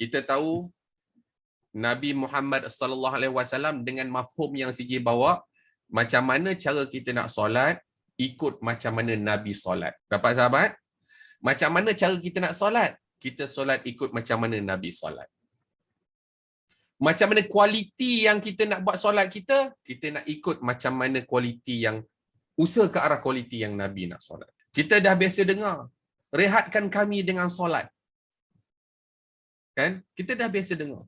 kita tahu Nabi Muhammad sallallahu alaihi wasallam dengan mafhum yang siji bawa macam mana cara kita nak solat ikut macam mana Nabi solat. Dapat sahabat? Macam mana cara kita nak solat? Kita solat ikut macam mana Nabi solat. Macam mana kualiti yang kita nak buat solat kita? Kita nak ikut macam mana kualiti yang usaha ke arah kualiti yang Nabi nak solat. Kita dah biasa dengar, rehatkan kami dengan solat. Kan? Kita dah biasa dengar.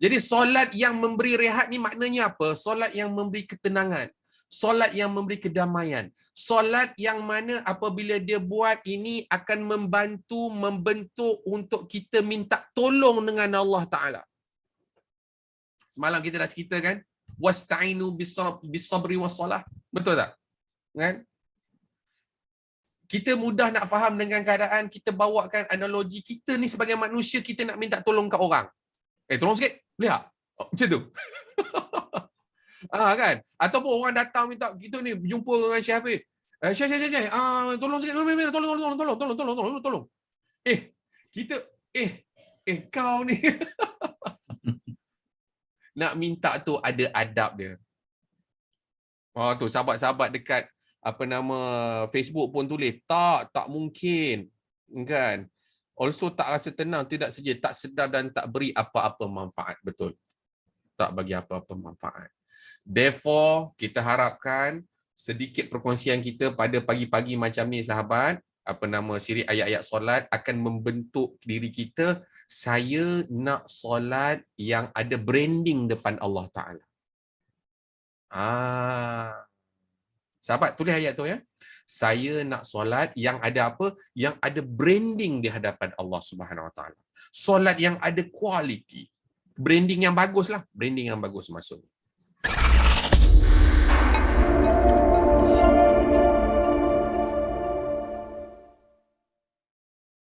Jadi solat yang memberi rehat ni maknanya apa? Solat yang memberi ketenangan. Solat yang memberi kedamaian. Solat yang mana apabila dia buat ini akan membantu, membentuk untuk kita minta tolong dengan Allah Ta'ala. Semalam kita dah cerita kan? Wasta'inu bisabri wassalah. Betul tak? Kan? kita mudah nak faham dengan keadaan kita bawakan analogi kita ni sebagai manusia kita nak minta tolong kat orang. Eh tolong sikit. Boleh tak? Oh, macam tu. ah ha, kan? Ataupun orang datang minta kita ni jumpa dengan Syekh Hafiz. Eh Syekh Syekh Syekh ah tolong sikit tolong tolong tolong tolong tolong tolong tolong tolong. Eh kita eh eh kau ni. nak minta tu ada adab dia. Oh tu sahabat-sahabat dekat apa nama Facebook pun tulis tak tak mungkin. Kan? Also tak rasa tenang tidak saja tak sedar dan tak beri apa-apa manfaat. Betul. Tak bagi apa-apa manfaat. Therefore kita harapkan sedikit perkongsian kita pada pagi-pagi macam ni sahabat apa nama siri ayat-ayat solat akan membentuk diri kita saya nak solat yang ada branding depan Allah Taala. Ah Sahabat tulis ayat tu ya. Saya nak solat yang ada apa? Yang ada branding di hadapan Allah Subhanahu Wa Taala. Solat yang ada kualiti. Branding yang bagus lah. Branding yang bagus maksudnya.